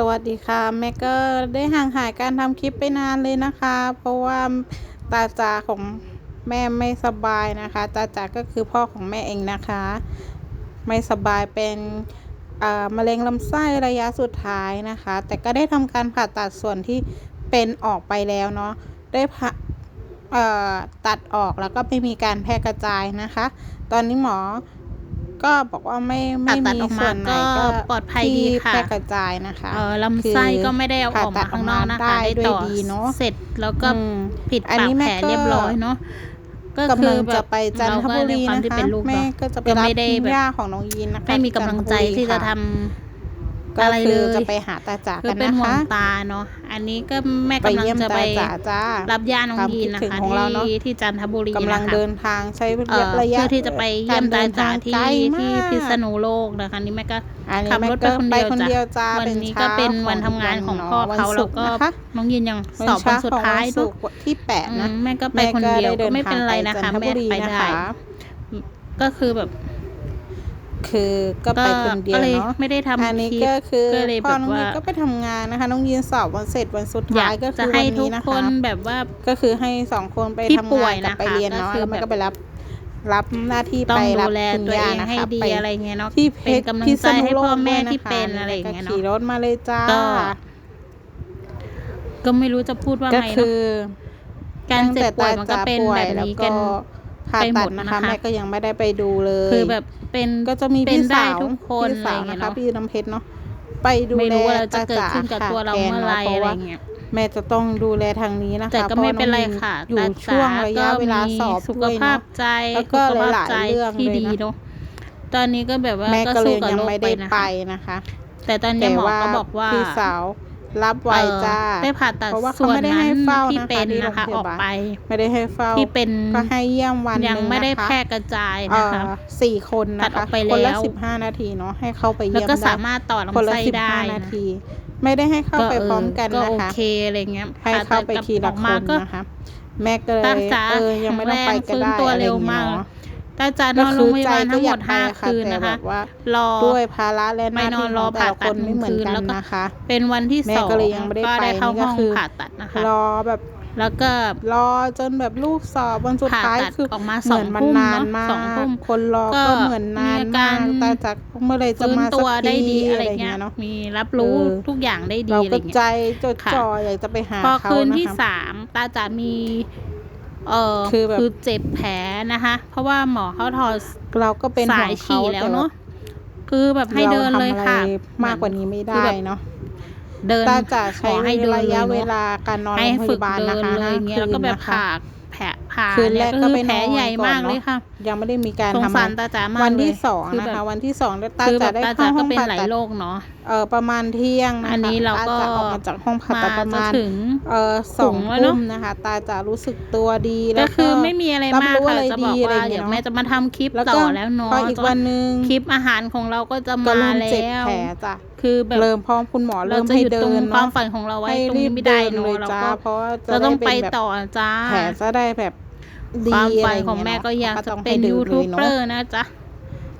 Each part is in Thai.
สวัสดีค่ะแม่ก็ได้ห่างหายการทำคลิปไปนานเลยนะคะ เพราะว่าตาจาของแม่ไม่สบายนะคะตาจาก็คือพ่อของแม่เองนะคะ ไม่สบายเป็นมะเร็งลำไส้ระยะสุดท้ายนะคะ แต่ก็ได้ทำการผ่าตัดส่วนที่เป็นออกไปแล้วเนาะได้ผ่าตัดออกแล้วก็ไม่มีการแพร่กระจายนะคะ ตอนนี้หมอ ก็บอกว่าไม่ไม่มีส่วนไหนก็ปลอดภัยดีค่ะ แพร่กระจายนะคะเออลำไส้ก็ไม่ได้เอาออกมาข้างนอกนะคะได้ด้วยดีเนาะ เสร็จแล้วก็ผิดอัปากแม่ผลก็ เรียบร้อยเนาะก็คือแบบไจันทบุรีเาก็ด้ความนะที่คะเป็นลูกแม่เนาก็จะไปรับม่ได้แบบ ย่าของน้องยีนนะคะไม่มีกำลังใจที่จะทำ ก็อะไรคือจะไปหาตาจ่ากันนะคะเป็นห่วงตาเนาะอันนี้ก็แม่กำลังจะไปรับย่าน้องยีนนะคะที่ที่จันทบุรีกำลังเดินทางใช้ระยะเพื่อที่จะไปเยี่ยมตาจ่าที่ที่พิษณุโลกนะคะนี่แม่ก็ขับรถไปคนเดียวจ้าวันนี้ก็เป็นวันทำงานของพ่อเขาแล้วก็น้องยินยังสอบวันสุดท้ายด้วที่แปะนะแม่ก็ไปคนเดียวก็ไม่เป็นไรนะคะแม่ไปได้ก็คือแบบ คือก็ไปคนเดียวเนาะไม่ได้ทำอันนี้ก็คือพอน้องยีนก็ไปทำงานนะคะ น้องยีนสอบวันเสร็จวันสุดท้ายก็คือวันนี้นะคะแบบว่าก็คือให้สองคนไปทำงานกับไปเรียนเนาะแล้วมันก็ไปรับรับหน้าที่ไปรับคุณย่านะคะไปอะไรเงี้ยเนาะที่เพชงใจให้พ่อแม่ที่เป็นอะไรเงี้ยเนาะขี่รถมาเลยจ้า ก็ไม่รู้จะพูดว่าไงเนาะการเจ็บป่วยมันก็เป็นแบบนี้กัน ผ่าไหตัมดนะคะแม่ก็ยังไม่ได้ไปดูเลยคือแบบเป็นก็จะมีพี่สาวทุกคนพี่สาวนะคะเนพี่น้ำเพชรเนาะไปดูไม่แลรู้ว่าจะเกิดขึ้นกับตัวเราเมื่อไรแทนนอะไรเงี้ย แม่จะต้องดูแลทางนี้นะคะแต่ก็ไม่เป็นไรค่ะอยู่ช่วงระยะเวลาสอบสุขภาพใจแล้วก็สุาพหลายใจที่ดีเนาะตอนนี้ก็แบบว่าแม่ก็สู้ยกับงโรคไม่ไปด้ไปนะคะ แต่ตอนนี้หมอก็บอกว่าพี่สาว รับไว้จ้าไปผ่าตัดเพราะว่าเขาไม่ได้ให้เฝ้าที่เป็นนะคะออกไป ไม่ได้ให้เฝ้าที่เป็นก็ให้เยี่ยมวันยังไม่ได้แพร่กระจายนะคะสี่คนนะคะคนละสิบห้านาทีเนาะให้เข้าไปเยี่ยมแล้วก็สามารถต่อลำไส้ได้นาที ไม่ได้ให้เข้าไปพร้อมกันนะคะก็โอเคอะไรเงี้ยให้เข้าไปทีละคนนะคะแม่ก็เลยเออยังไม่ต้องไปก็ได้อะไรเงี้ย ตาจะนอนโรงพยาบาลทั้งหมดห้าคืนนะคะรอด้วยภาระและหน้าที่ของแต่ละคนไม่เหมือนกันนะคะ เป็นวันที่สองก็ได้เข้าห้องผ่าตัดนะคะรอแบบแล้วก็รอจนแบบลูกสอบวันสุดท้ายคือออกมาสองทุ่มนานมากคนรอก็เหมือนนานมากต่จากเมื่อไรจะมาตัวได้ดีอะไรเงี้ยเนาะมีรับรู้ทุกอย่างได้ดีอะไรเงี้ยเราก็ใจจดจ่ออยากจะไปหาเขาพอคืนที่สามตาจะมี เออคือแบบคือเจ็บแผลนะคะ เพราะว่าหมอเขาถอดเราก็เป็นสายฉี่แล้วเนาะคือแบบให้เดินเลยค่ะ มากกว่านี้ไม่ได้เนาะเดินจะใช้ระยะเวลาการนอนโรงพยาบาลนะคะเลยเงี้ยแล้วก็แบบผ่าแผล ผ่าคืนแรกก็ไปนอนแผลใหญ่มากเลยค่ะ ยังไม่ได้มีการทำฟันตาจ๋ามากวันที่สองนะคะ วันที่สองตาจ๋าได้เข้าห้องผ่าตัดโรคเนาะเออประมาณเที่ยงนะคะอันนี้เราก็ออกมาจากห้องผ่าตัดประมาณเออสองทุ่มนะคะ ตาจ๋ารู้สึกตัวดีแล้วก็คือไม่มีอะไรมากค่ะจะบอกว่าอย่างแม่จะมาทำคลิปต่อแล้วเนาะอีกวันนึงคลิปอาหารของเราก็จะมาแล้วเจ็บแผลจ้ะคือแบบเริ่มพร้อมคุณหมอเริ่มให้เดินความฝันของเราไว้ตรงนี้ไม่ได้เนาะเราก็เรต้องไปต่อจ้าแผลจะได้แบบ ความฝันของแม่ก็อยากจะเป็นยูทูบเบอร์นะจ๊ะ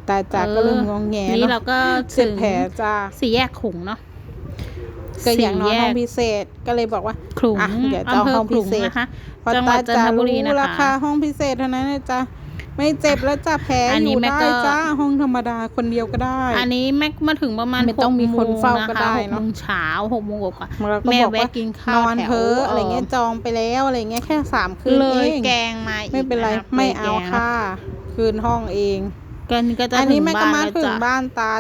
แต่จากก็เริ่มงองแงนี่เราก็ถึงแผลจ้าสี่แยกขุงเนาะก็อย่างน้อยห้องพิเศษก็เลยบอกว่าขลุงเดี๋ยวจองห้องพิเศษนะคะจังหวัดจันทบุรีนะคะราคาห้องพิเศษเท่านั้นนะจ๊ะ ไม่เจ็บแล้วจ้ะแผลอัอนนี้ยู่ได้จ้าห้องธรรมดาคนเดียวก็ได้ อันนี้แม็กมาถึงประมาณไม่ต้องมีคนเฝ้าก็ได้โมงคหกโมงเช้าหกโมงกว่าแม่วแวะกินข้าวนอนเพ้ออะไรเงี้ยจองไปแล้วอะไรเงี้ยแค่สามคืนเลเอยงแกงมาไม่เป็นไรไม่เอาค่าคืนห้องเอง ก็นก็จะอันนี้แม่ก็มาถึงบ้านตา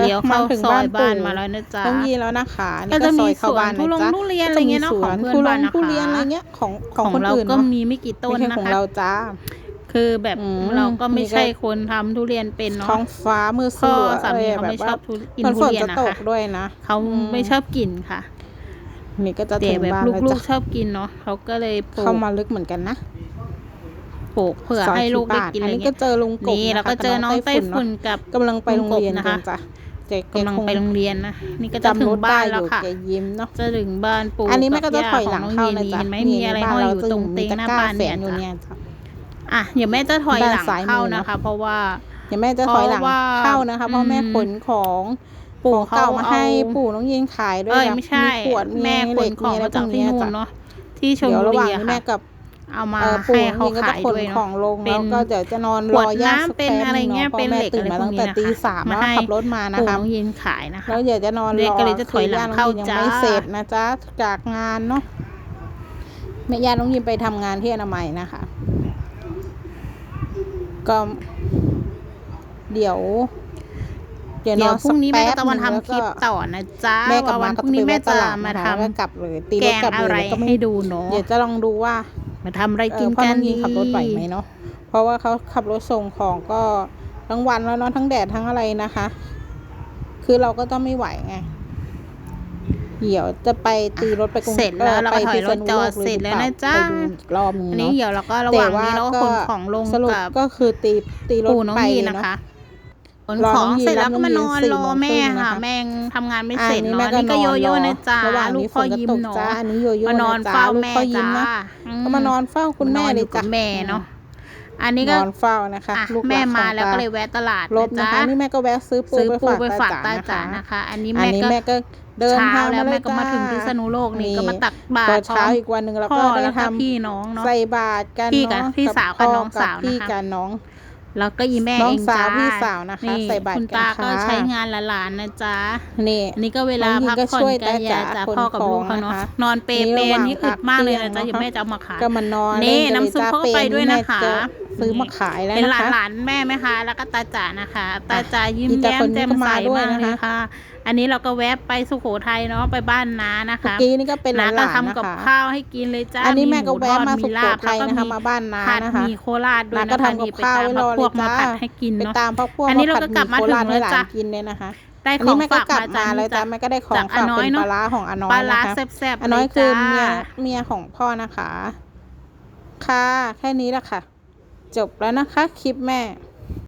เลี้ยวเข้าซอยบ้านมาแล้วนะจ๊ะ ต้องยีแล้วนะคะก็จะมีสวนผู้ะงจ๊ะเรียนอะไรเงี้ยเนอะของเพื่อนบ้านนะคะเรียนอะไรเงี้ยของของคนเราอื่นก็มีไม่กี่ต้นนะคะของเราจ้า คือแบบเราก็ไม่ใช่คนทำทุเรียนเป็นเนาะ งฟ้ามือสัวพ่อสามีเขาไม่ชอบทุกินทุเรียนนะคะด้วยนะ เขาไม่ชอบกินค่ะนี่ก็จะแต่ถึงแบบบ้านแล้วลูกจ้ะๆชอบกินเนาะเขาก็เลยเข้ากมาลึกเหมือนกันนะปลูกเผื่อให้ลูกได้กินอะอันไรนี้ก็เจอลุงกบนี่ะคะแล้วก็เจอน้องไต้ฝุ่นกับ กำลังไปโรงเรียนนะคะจ้ะเจ๊กำลังไปโรงเรียนนะนี่ก็จะถึงบ้านแล้วค่ะ แกยิ้มเนาะ จะถึงบ้านปู่อันนี้แม่ก็จะถอยหลังเข้าเลยจ้ะเห็นไหมมีอะไรห้อยอยู่ตรงเตียงหน้าบ้านเนี่ยจ้ะ เนี่ยจ้ะอะเดี๋ยวแม่จะถอยหลังด้านซ้ายมือเข้าเนอะนะคะเพราะว่าเดี๋ยวแม่จะถอยหลังเพราะว่าเข้านะคะ เพราะแม่อืมขนของปู่ของเขาเก่ามาให้เอาปู่น้องยินขายด้วยเอ้ยนะไม่ใช่ขวดมีแม่ขเหล็นกของมีอะไรมาพจาวกกที่นี้นู่นจ้ะเนาะที่ชลเดี๋ยวบุระหรีว่างอะนี้ค่ะแม่กับเอามาเอ่อปู่ให้น้องเขายินก็จะขายขนด้วยขเนาะองลงเป็แล้วนก็เดี๋ยวจะนอนขรวอดย่าน้ำสักเป็นแป๊บอะไรนึงเงี้ยเนาะเพเป็นราะแม่เหล็กตื่นอะไรมาพวตั้กงนี้แต่นะคะตีสามแล้วมาให้ขับรถมานะปู่คะน้องยินขายนะคะแล้วเดี๋ยวจะนอนรเด็กอก็เลยจะถอยหลังคืย่เข้ายังจ้าไม่เสร็จนะจ๊ะจากงานเนาะแม่ย่าน้องยินไปทำงานที่อนามัยนะคะ ก็เดี๋ยว เดี๋ยวเดี๋นยอวนพรุ่งนี้แม่ก็จะมาสัแป๊บหนึ่งทำคลิปแล้วก็ต่อนะจ๊ะแม่กลับว่ามาวันก็พรุ่งนี้ไปแม่แวะตจะลาดมานะทคะแล้วกลับเลยตีำแกรถงกลับอะเลไรยแล้วก็ไม่ให้ดูเนาะเดี๋ยวจะลองดูว่า มาทำอะไรเอกิอนพ่อกัน้นองยิดีงขับรถไหวไหมเนาะเพราะว่าเขาขับรถส่งของก็ทั้งวันแล้วเนาะทั้งแดดทั้งอะไรนะคะ คือเราก็ต้องไม่ไหวไง เดี๋ยวจะไปตีรถไปกรุงเสร็จแล้วเราก็ถอยรถจอดไปพิษณุโลกลยเสร็จแล้วนะหอเปาจ๊ะไปดูอีกรอบนึงอันนี้เนาะเดี๋ยวเราก็ระหว่างนี้เราก็ขนของลงสรุปกับก็คือตีตีรถปู่น้องไปยีเลยนะเนาะคะขนรอขน้อองงยีนเสร็จแล้วรับก็มานอนน้องยีนรอแม่สี่โมงครึ่งนะคะค่ะ แม่งทำงานไม่อ่าเสร็จนี่เนาะแม่อันนี่ก็โยโย่รนะจ๊ะระหว่างลูกนี้พ่อฝนก็ยิ้มตกเนาะจ้าอันนี้โยโย่มานอนจ้เฝ้าลูกแม่พ่อยิ้มจ้านะอืก็มานอนเฝ้าคุณแม่นอนอเลยยู่กัจ้ะบแม่เนาะอันนี้นก็อนเฝ้านะคะอะลูกแม่รัมาของแล้วตก็เลยแวะตลาดลบนะนะจ๊ะคะนี่แม่ก็แวะซื้อปูซื้อไปปูฝากไปฝากตาตาจ๋าจ๋านะนะคะคะ อันนี้อันแม่นี้ก็แม่ก็ เดินเช้าทางแล้วมาเลแม่ยก็มาถึงพิษณุโลกนี่ก็มาตักบาพตอรพร้เช้าอมอีกวันหนึ่งเราพ่ก็อได้แล้วก็ทำพี่น้องเนาะ ใส่บาตรกันพี่กับเนาะพี่สาวกับพ่น้องสาวพี่นะคะ กันน้อง แล้วก็อีแม่น้อเองงสาวจ้าพี่สาวนะคะนี่ใส่บาตรคุณกันตาก็ค่ะ ใช้งานหลานๆนะจ๊ะนี่ อันนี้ก็เวลาน้องยิงพักก็ผ่อนช่วยกันยาตาจ๋าจ้ะขนพ่อกับลูกของเขาเนาะนะคะนอนเปรย์นี่เปรระหว่างย์นี่อึดมากเลยนะพัจ๊ะกเที่ยงเดี๋ยวแม่จะเอามาขายก็มานอนนี่เล่กัน้ำซุปลยจ้เขาก็ไปด้วยนะคะแม่จ ซื้อมาขายแล้วเป็นหนะลานคะหลานๆแม่ไหมคะ แล้วก็ตาจ๋านะคะ ตาจ๋ายิ้มอีตาแย้มคนนี้แจ่มก็ใสมาด้วยมากนะคะเลยค่ะ อันนี้เราก็แวะไปสุโขทัยเนาะไปบ้านน้านะเมื่อคะกี้นี่ก็เป็นหน้าลานก็ๆนะทำกับคะข้าวให้กินเลยจ้าอันนี้แม่ก็หแวะมาทอดสุโขทัยแล้วนะคะมีมาบ้านน้าผัดนะคะมีโคราชด้วยน้าก็นะคะทำกับนี่ไปข้าวตามไว้รอพวกเลยมาจ้าผัดให้กินไปเนาะตามพักพวกอันนี้เราก็ผัดกลับมาโคถึงราชให้หลาแล้วจ้ะนกินเลยนะคะได้อันขอนี้งแม่ก็ฝากกลับมามาจากเลยจ้านี่แม่ก็ได้ของจากอาฝากน้อเป็ยนเนปอะลาร้าของอาน้อปลายร้านะคะแซ่บๆอาน้อยเลยคือจ้าเมียเมียของพ่อนะคะ ค่ะ แค่นี้แหละค่ะ จบแล้วนะคะ คลิปแม่